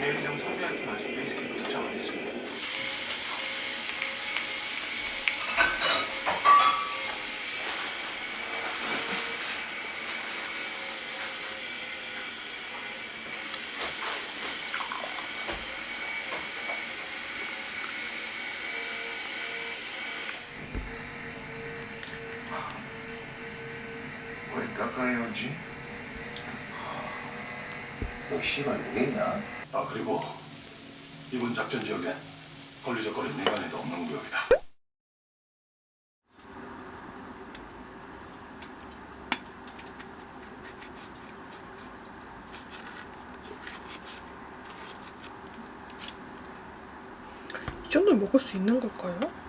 내일 좀 선배한테 마신 위스키 도착하겠습니다. 왜 깎아야 하지? 너 씨발 누구냐? 아 그리고 이번 작전 지역엔 걸리적거린 민간인도 없는 구역이다. 이 정도는 먹을 수 있는 걸까요?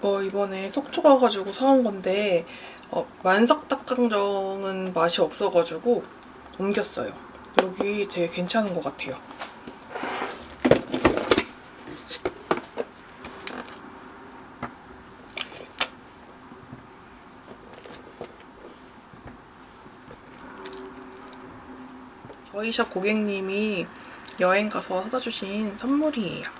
이거 이번에 속초 가가지고 사온 건데 어, 만석 닭강정은 맛이 없어가지고 옮겼어요. 여기 되게 괜찮은 것 같아요. 저희 샵 고객님이 여행 가서 사다 주신 선물이에요.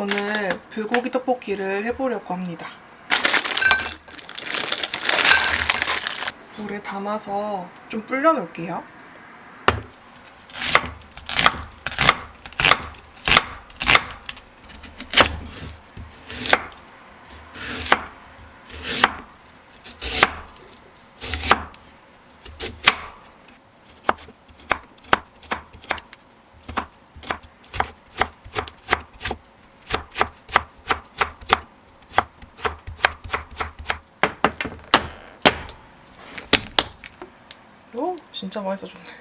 오늘 불고기 떡볶이를 해보려고 합니다. 물에 담아서 좀 불려놓을게요. 오, 진짜 맛있어졌네.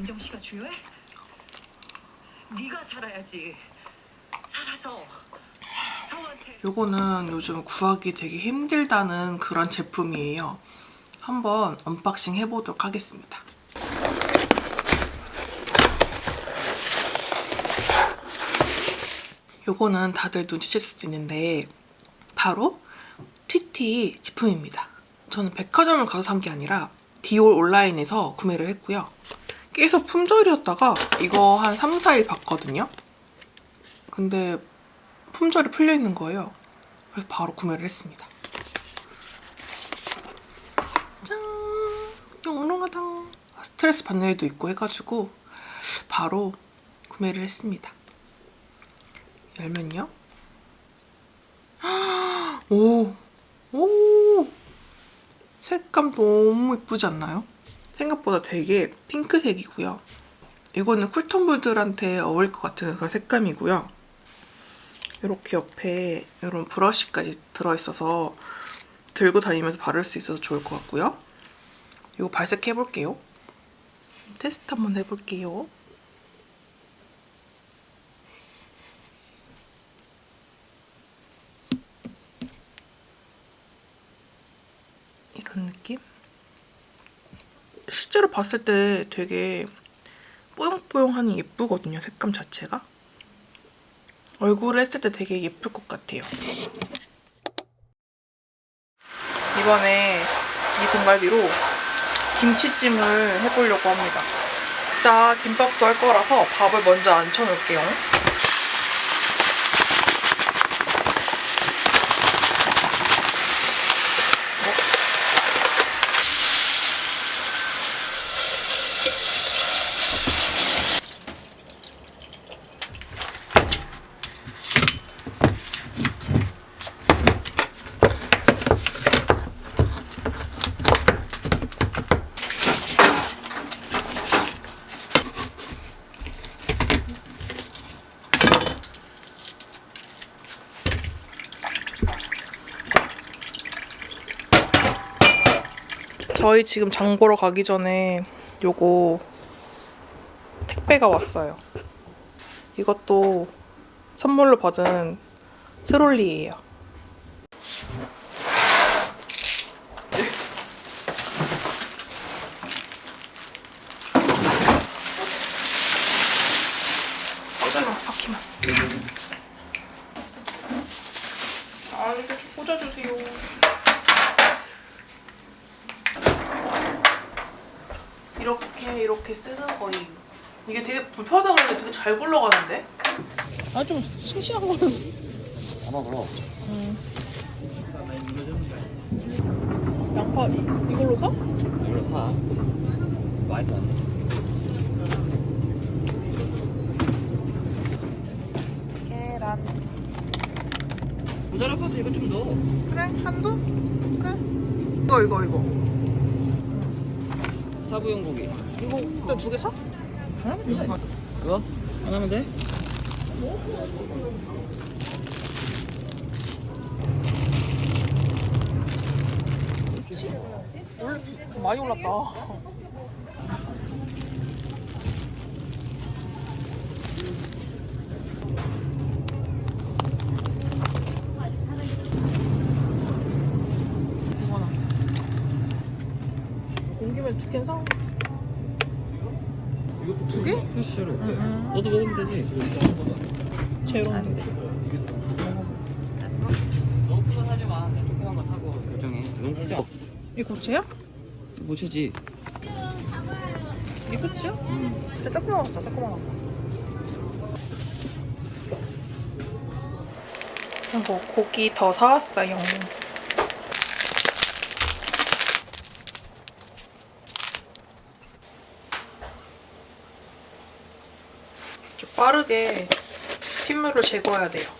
민정 씨가 중요해? 네가 살아야지. 살아서 성한테 요거는 요즘 구하기 되게 힘들다는 그런 제품이에요. 한번 언박싱 해보도록 하겠습니다. 요거는 다들 눈치챌 수도 있는데 바로 TT 제품입니다. 저는 백화점을 가서 산 게 아니라 디올 온라인에서 구매를 했고요. 계속 품절이었다가 이거 한 3, 4일 봤거든요. 근데 품절이 풀려 있는 거예요. 그래서 바로 구매를 했습니다. 짠! 영롱하다. 스트레스 받는 애도 있고 해가지고 바로 구매를 했습니다. 열면요. 오! 오! 색감 너무 예쁘지 않나요? 생각보다 되게 핑크색이고요. 이거는 쿨톤분들한테 어울릴 것 같은 그런 색감이고요. 이렇게 옆에 이런 브러쉬까지 들어있어서 들고 다니면서 바를 수 있어서 좋을 것 같고요. 이거 발색해 볼게요. 테스트 한번 해볼게요. 이런 느낌? 실제로 봤을 때 되게 뽀용뽀용하니 예쁘거든요, 색감 자체가. 얼굴을 했을 때 되게 예쁠 것 같아요. 이번에 이 등갈비로 김치찜을 해보려고 합니다. 일단 김밥도 할 거라서 밥을 먼저 앉혀놓을게요. 저희 지금 장 보러 가기 전에 요거 택배가 왔어요. 이것도 선물로 받은 트롤리예요. 꽂아줘, 바퀴만. 아, 이거 좀 꽂아주세요. 이렇게 이렇게 쓰는 거예요. 이게 되게 불편하다 그러는데 되게 잘 굴러가는데? 아 좀 싱싱한 거는 아마 그럼. 양파 이, 이걸로 사? 이걸로 사. 맛있어. 계란 모자랄 것 같아. 이거 좀 넣어. 그래 한두? 그래 이거 이거 이거 사부용 고기. 이거 근데 두개 사? 그거? 하나면 돼? 많이 올랐다 옮기면 두 캔 사? 두 개? 필수로. 너도 먹으면 되지. 제로인데 너무 큰 거 사지 마. 그냥 조그만 거 사고 결정해. 너무 크지 않아. 이 고체야? 못 치지. 이 고체야? 응 진짜 조그만 거 진짜 조그만 거 그리고 고기 더 사왔어요 좀 빠르게 핏물을 제거해야 돼요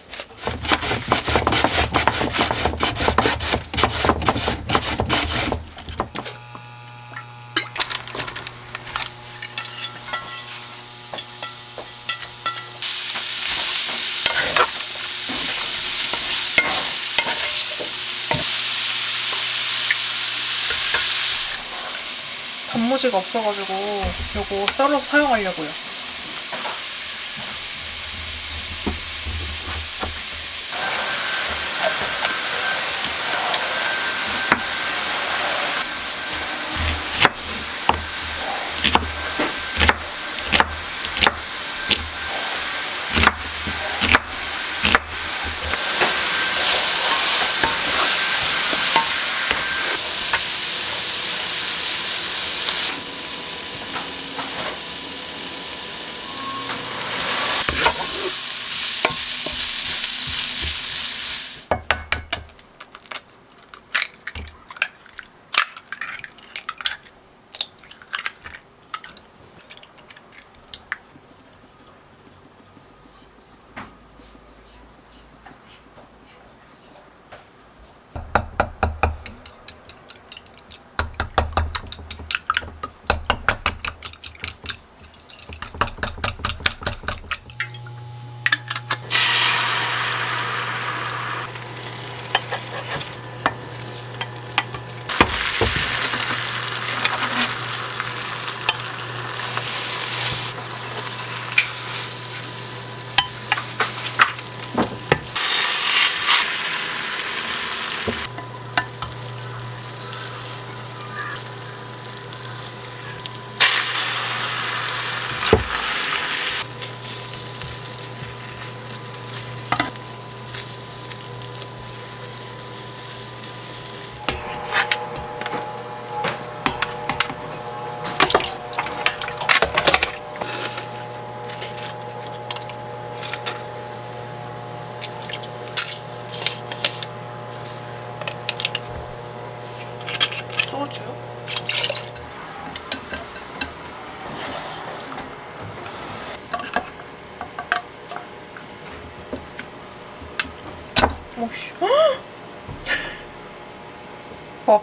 단무지가 없어가지고 요거 썰어서 사용하려고요.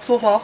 厨房。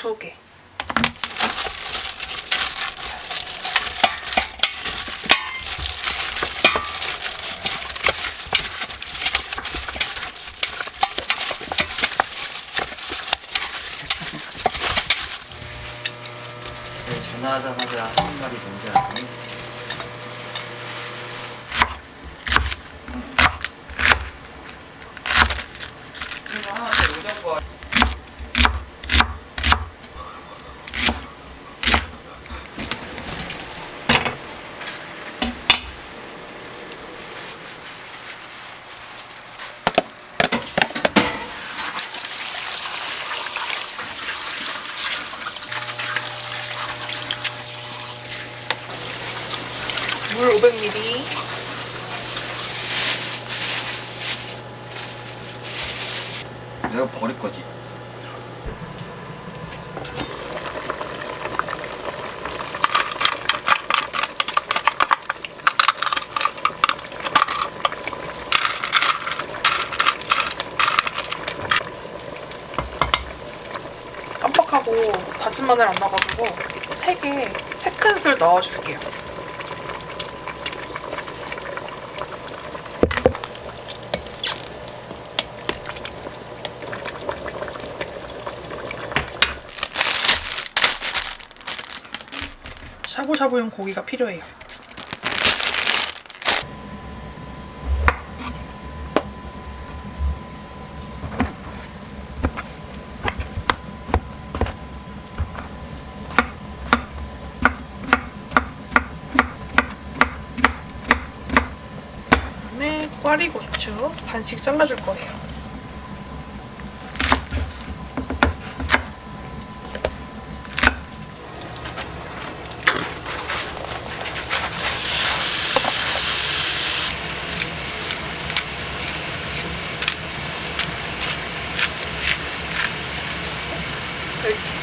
두 개. 네, 전화하자마자 하는 말이 뭔지 알아요? 이거 하나 더 오전 거 물 500ml. 내가 버릴 거지. 깜빡하고 다진 마늘 안 넣어가지고 세 개, 세 큰술 넣어줄게요. 샤브샤브용 고기가 필요해요. 그다음에 꽈리고추 반씩 잘라줄 거예요. 이렇게.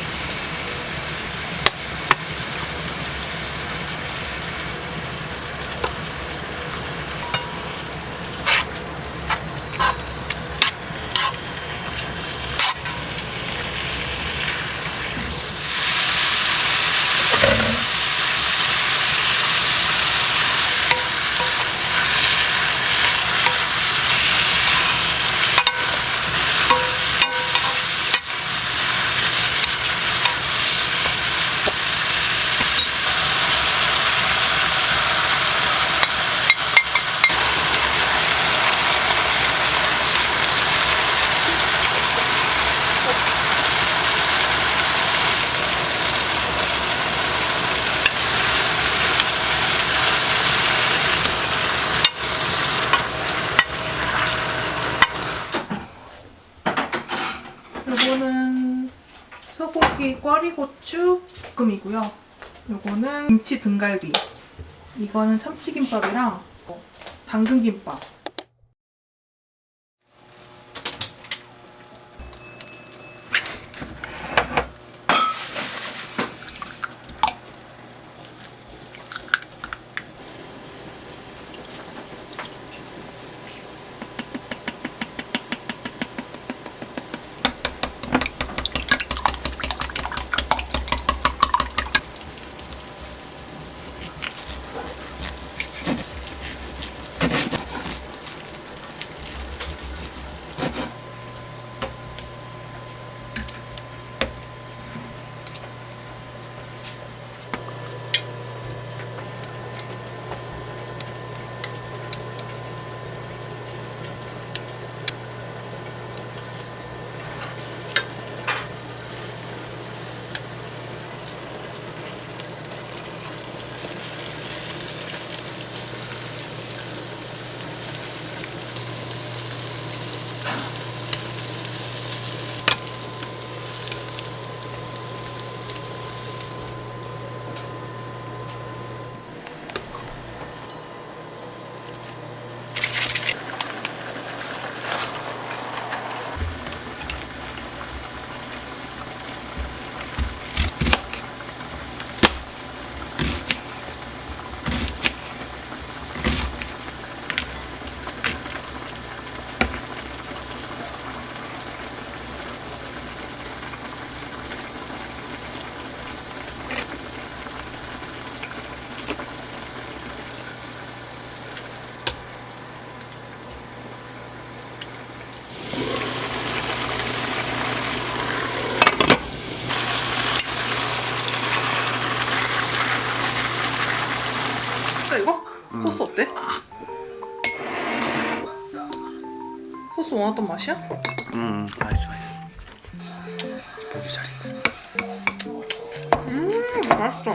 요거는 소고기 꽈리고추 볶음이고요. 요거는 김치 등갈비. 이거는 참치김밥이랑 당근김밥. 원했던 맛이야? 음 맛있어 맛있어. 보기 잘해 음 맛있어